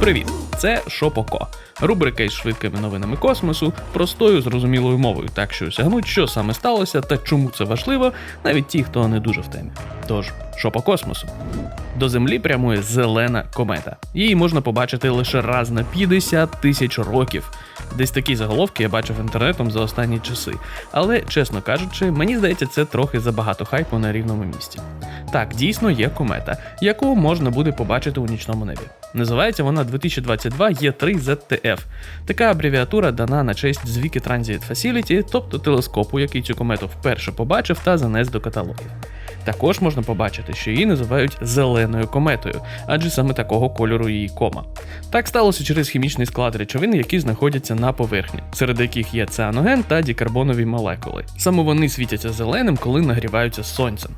Привіт! Це Шопоко. Рубрика із швидкими новинами космосу, простою зрозумілою мовою, так що осягнуть, що саме сталося та чому це важливо, навіть ті, хто не дуже в темі. Тож, що по космосу? До Землі прямує зелена комета. Її можна побачити лише раз на 50 тисяч років. Десь такі заголовки я бачив інтернетом за останні часи. Але, чесно кажучи, мені здається, це трохи забагато хайпу на рівному місці. Так, дійсно є комета, яку можна буде побачити у нічному небі. Називається вона 2022 E3 ZTF. Така абревіатура дана на честь Звіки Transit Facility, тобто телескопу, який цю комету вперше побачив та занес до каталогів. Також можна побачити, що її називають зеленою кометою, адже саме такого кольору її кома. Так сталося через хімічний склад речовин, які знаходяться на поверхні, серед яких є цианоген та дікарбонові молекули. Саме вони світяться зеленим, коли нагріваються сонцем.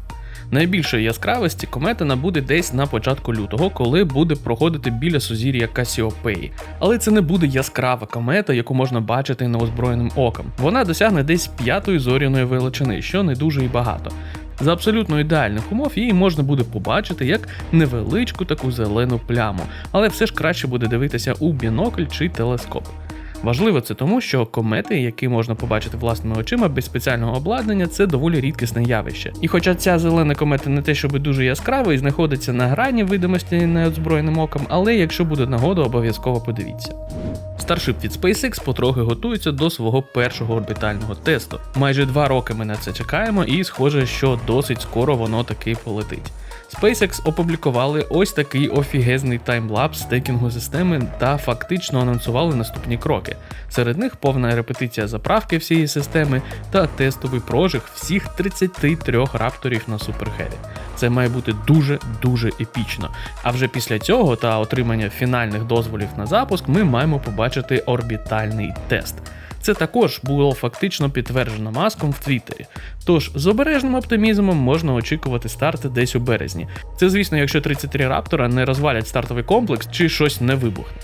Найбільшої яскравості комета набуде десь на початку лютого, коли буде проходити біля сузір'я Касіопеї. Але це не буде яскрава комета, яку можна бачити неозброєним оком. Вона досягне десь п'ятої зоряної величини, що не дуже і багато. За абсолютно ідеальних умов її можна буде побачити як невеличку таку зелену пляму, але все ж краще буде дивитися у бінокль чи телескоп. Важливо це тому, що комети, які можна побачити власними очима без спеціального обладнання, це доволі рідкісне явище. І хоча ця зелена комета не те, щоб дуже яскрава і знаходиться на грані видимості неозброєним оком, але якщо буде нагода, обов'язково подивіться. Старшип від SpaceX потрохи готується до свого першого орбітального тесту. Майже два роки ми на це чекаємо, і схоже, що досить скоро воно таки полетить. SpaceX опублікували ось такий офігезний таймлапс стейкінгу системи та фактично анонсували наступні кроки. Серед них повна репетиція заправки всієї системи та тестовий прожиг всіх 33 рапторів на Суперхеві. Це має бути дуже дуже епічно. А вже після цього та отримання фінальних дозволів на запуск ми маємо побачити орбітальний тест. Це також було фактично підтверджено маском в Твіттері. Тож з обережним оптимізмом можна очікувати старти десь у березні. Це, звісно, якщо 33 раптора не розвалять стартовий комплекс чи щось не вибухне.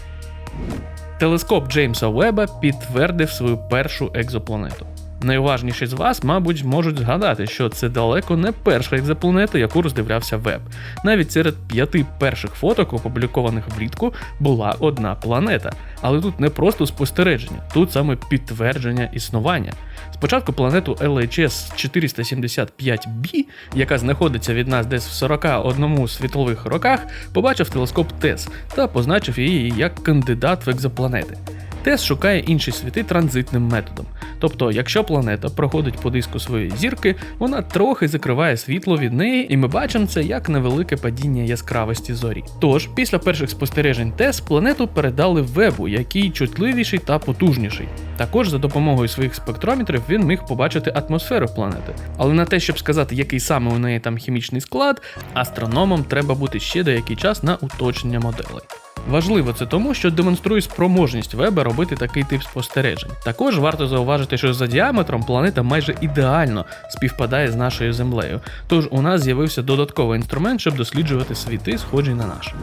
Телескоп Джеймса Уеба підтвердив свою першу екзопланету. Найуважніші з вас, мабуть, можуть згадати, що це далеко не перша екзопланета, яку роздивлявся веб. Навіть серед п'яти перших фоток, опублікованих влітку, була одна планета. Але тут не просто спостереження, тут саме підтвердження існування. Спочатку планету LHS 475b, яка знаходиться від нас десь в 41 світлових роках, побачив телескоп ТЕС та позначив її як кандидат в екзопланети. ТЕС шукає інші світи транзитним методом. Тобто, якщо планета проходить по диску своєї зірки, вона трохи закриває світло від неї, і ми бачимо це як невелике падіння яскравості зорі. Тож, після перших спостережень ТЕС планету передали вебу, який чутливіший та потужніший. Також за допомогою своїх спектрометрів він міг побачити атмосферу планети. Але на те, щоб сказати, який саме у неї там хімічний склад, астрономам треба бути ще деякий час на уточнення моделей. Важливо це тому, що демонструє спроможність веба робити такий тип спостережень. Також варто зауважити, що за діаметром планета майже ідеально співпадає з нашою землею. Тож у нас з'явився додатковий інструмент, щоб досліджувати світи, схожі на наш.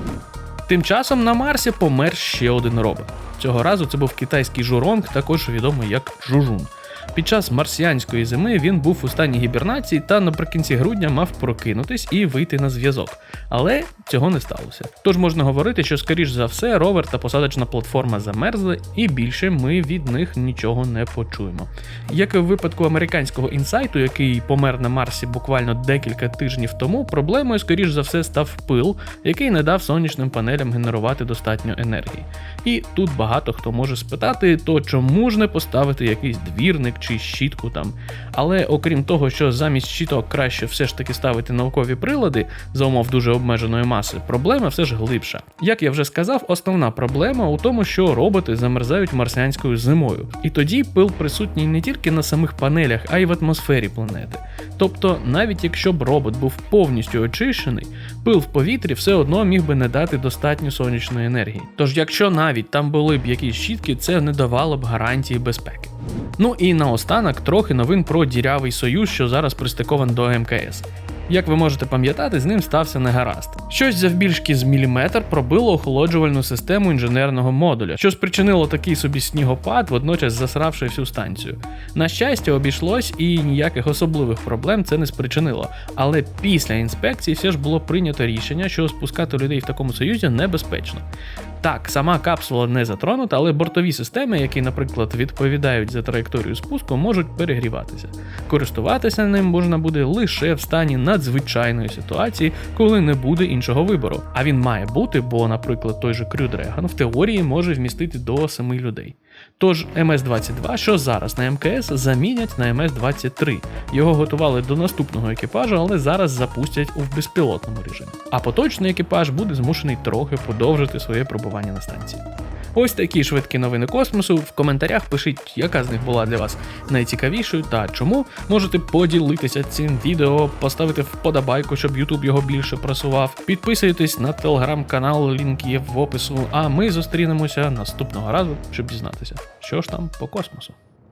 Тим часом на Марсі помер ще один робот. Цього разу це був китайський журонг, також відомий як Жужун. Під час марсіанської зими він був у стані гібернації та наприкінці грудня мав прокинутись і вийти на зв'язок. Але цього не сталося. Тож можна говорити, що скоріш за все ровер та посадочна платформа замерзли, і більше ми від них нічого не почуємо. Як і в випадку американського інсайту, який помер на Марсі буквально декілька тижнів тому, проблемою скоріш за все став пил, який не дав сонячним панелям генерувати достатньо енергії. І тут багато хто може спитати, то чому ж не поставити якийсь двірник чи щітку там. Але окрім того, що замість щіток краще все ж таки ставити наукові прилади за умов дуже обмеженої маси, проблема все ж глибша. Як я вже сказав, основна проблема у тому, що роботи замерзають марсіанською зимою. І тоді пил присутній не тільки на самих панелях, а й в атмосфері планети. Тобто, навіть якщо б робот був повністю очищений, пил в повітрі все одно міг би не дати достатньо сонячної енергії. Тож, якщо навіть там були б якісь щітки, це не давало б гарантії безпеки. Ну і наостанок трохи новин про дірявий союз, що зараз пристикован до МКС. Як ви можете пам'ятати, з ним стався негаразд. Щось завбільшки з міліметр пробило охолоджувальну систему інженерного модуля, що спричинило такий собі снігопад, водночас засравши всю станцію. На щастя, обійшлось і ніяких особливих проблем це не спричинило. Але після інспекції все ж було прийнято рішення, що спускати людей в такому союзі небезпечно. Так, сама капсула не затронута, але бортові системи, які, наприклад, відповідають за траєкторію спуску, можуть перегріватися. Користуватися ним можна буде лише в стані надзвичайної ситуації, коли не буде іншого вибору. А він має бути, бо, наприклад, той же Crew Dragon в теорії може вмістити до 7 людей. Тож МС-22, що зараз на МКС, замінять на МС-23. Його готували до наступного екіпажу, але зараз запустять у безпілотному режимі. А поточний екіпаж буде змушений трохи подовжити своє пробування на станції. Ось такі швидкі новини космосу. В коментарях пишіть, яка з них була для вас найцікавішою та чому. Можете поділитися цим відео, поставити вподобайку, щоб YouTube його більше просував. Підписуйтесь на телеграм-канал, лінк є в опису. А ми зустрінемося наступного разу, щоб дізнатися, що ж там по космосу.